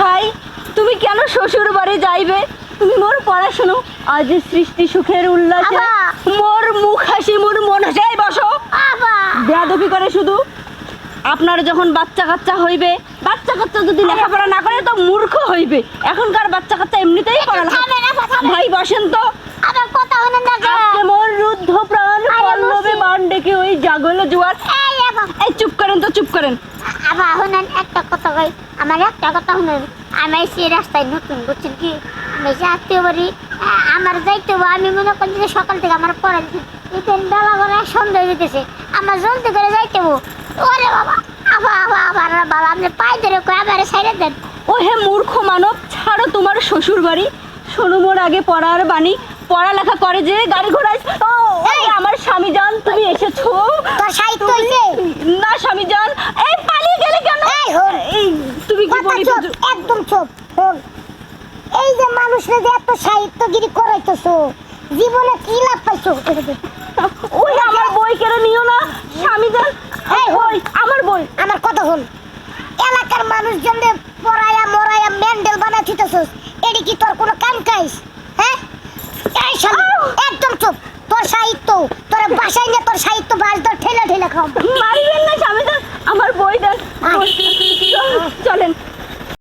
ভাই তুমি কেন শ্বশুর বাড়ি যাইবে? তুমি মোর পড়াশুনো আজ সৃষ্টি সুখের উল্লাসে মোর মুখ হাসি মোর মন হাসাই বসো। বেয়াদবি করে শুধু। আপনার যখন বাচ্চা কাচ্চা হইবে বাচ্চা কাচ্চা যদি লেখাপড়া না করে তো মূর্খ হইবে। এখনকার বাচ্চা কাচ্চা এমনিতেই পড়ালেখা। ভাই বসেন তো। আবার কথা হলো না আজকে মোর রুদ্ধ প্রাণ পল্লবে। বান ডেকে ওই জাগল জোয়ার এই চুপ। করেন তো চুপ করেন। আবা শুনেন একটা কথা কই আমার একটা কথা শুনেন। আমি সেই রাস্তায় নতুন বুঝছেন কি? আমি যে আত্মীয় বাড়ি আ- আমার যাইতে হবে আমি মনে করি যে সকাল থেকে আমার পড়া এখান বেলা করে সন্ধ্যা হয়ে যেতেছে। আমার জলদি করে যাইতে হবে। ওরে বাবা আবা আবা আবার বাবা আপনি পাই ধরে কই সাইডে দেন? ও হে মূর্খ মানব ছাড়ো তোমার শ্বশুর বাড়ি। শোনো মোর আগে পড়ার বাণী। পড়ালেখা করে যে গাড়ি ঘোড়ায় আমার স্বামী জান তুমি এসেছ। না স্বামী এই পালিয়ে গেলে কেন? এই। এই তুমি কি বলি একদম চুপ শোন এই যে মানুষরা যে এত সাহিত্যগিরি করাইতেছো জীবনে কি লাভ পাইছো? ওই আমার বই কেড়ে নিও না স্বামী এই ওই আমার বই। আমার কথা হল এলাকার মানুষজনদের পড়াইয়া মরাইয়া মেন্ডেল বানাই দিতেছস এডি কি তোর কোনো কাম কাইস? হ্যাঁ? এই শালি, একদম চুপ। তোর সাহিত্য তোর বাসায় নিয়ে তোর সাহিত্য বাস ধর ঠেলে ঠেলে খাও মারিবেন না স্বামী জান আমার বই দেন আয়। চলেন